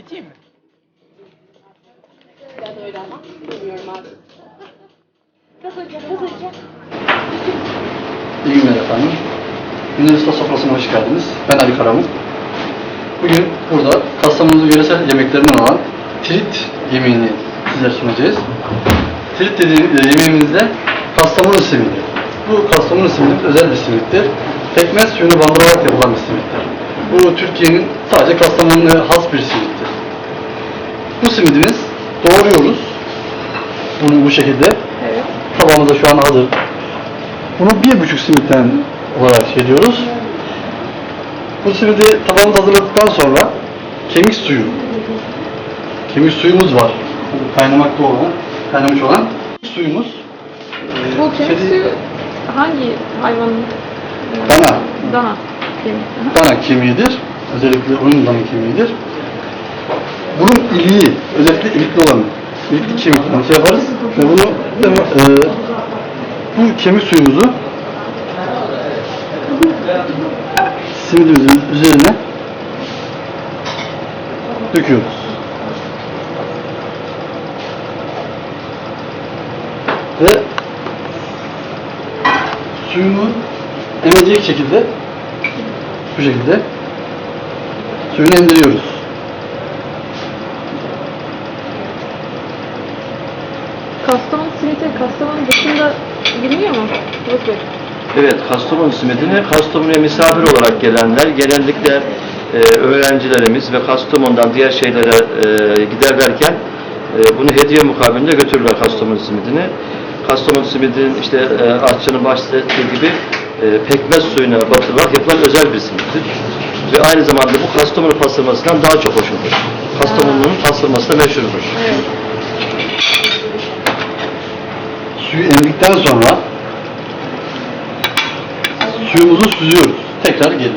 Biteyim mi? Biraz öyle ama bilmiyorum abi. Kısaca kısaca. İyi günler efendim. Yunanistan sofrasına hoş geldiniz. Ben Ali Karamuk. Bugün burada Kastamonu'nun yöresel yemeklerinden olan trit yemeğini sizlere sunacağız. Trit dediğim e, yemeğimizde Kastamonu simidi. Bu Kastamonu simidi özel bir simittir. Pekmez suyunu bandırarak yapılan bir simittir. Bu Türkiye'nin sadece Kastamonu'ya has bir simit. Bu simidimiz doğruyoruz. Bunu bu şekilde Evet. Tabağımız da şu an hazır. Bunu bir buçuk simitten olarak şey diyoruz. Bu simidi tabağımızı hazırladıktan sonra kemik suyu, kemik suyumuz var. Kaynamakta olan, kaynamış olan suyumuz. e, Bu kemik suyu hangi hayvanın? Dana. Dana. Kemik. Aha. Dana kemiğidir. Özellikle onun dana kemiğidir. İliği, özellikle ilikli olan, ilikli kemikten şey yaparız ve bunu e, bu kemik suyumuzu simidimizin üzerine döküyoruz. Ve suyunu emecek şekilde bu şekilde suyunu emdiriyoruz. Kastamonu simiti Kastamonu dışında biliniyor mu? Yok. Evet, Kastamonu simidini Kastamonu'ya misafir olarak gelenler, genellikle e, öğrencilerimiz ve Kastamonu'dan diğer şeylere e, giderlerken e, bunu hediye mukabilinde götürürler Kastamonu simidini. Kastamonu simidinin işte e, aşçının bahsettiği gibi e, pekmez suyuna batırılarak yapılan özel bir simittir. Ve aynı zamanda bu Kastamonu pastırmasından daha çok hoşundur. Kastamonu'nun pastırması da meşhurdur. Evet. Suyu emdikten sonra suyumuzu süzüyoruz. Tekrar geri.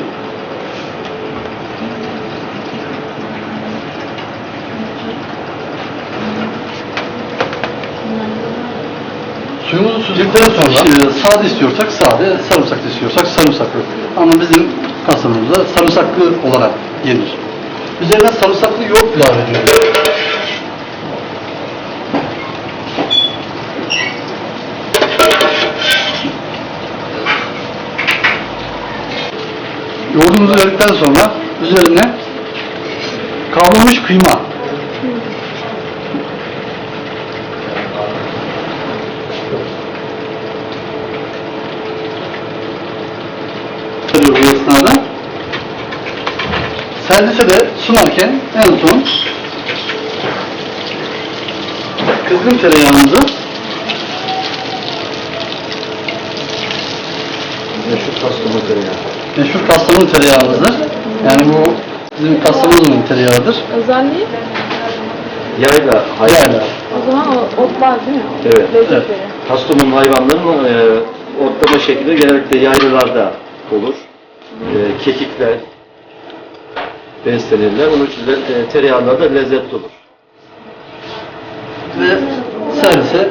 Suyumuzu süzdükten sonra sade istiyorsak sade, sarımsaklı istiyorsak sarımsaklı. Ama bizim kasamızda sarımsaklı olarak yenir. Üzerine sarımsaklı yoğurt ilave ediyoruz. Yoğurdumuzu verdikten sonra üzerine kavrulmuş kıyma. Bu esnada servise de sunarken en son kızgın tereyağımızı Meşhur Kastamonu tereyağı. Meşhur Kastamonu tereyağımızdır. Yani bu bizim Kastamonu'nun tereyağıdır. Özelliği Yayla, hayvan. Yayla. o zaman o otlar değil mi? Evet. Lezzetleri. Kastamonu hayvanların e, otlama şekli genellikle yaylalarda olur. E, kekikler beslenirler. Onun için de e, tereyağlar da lezzetli olur. Ve servise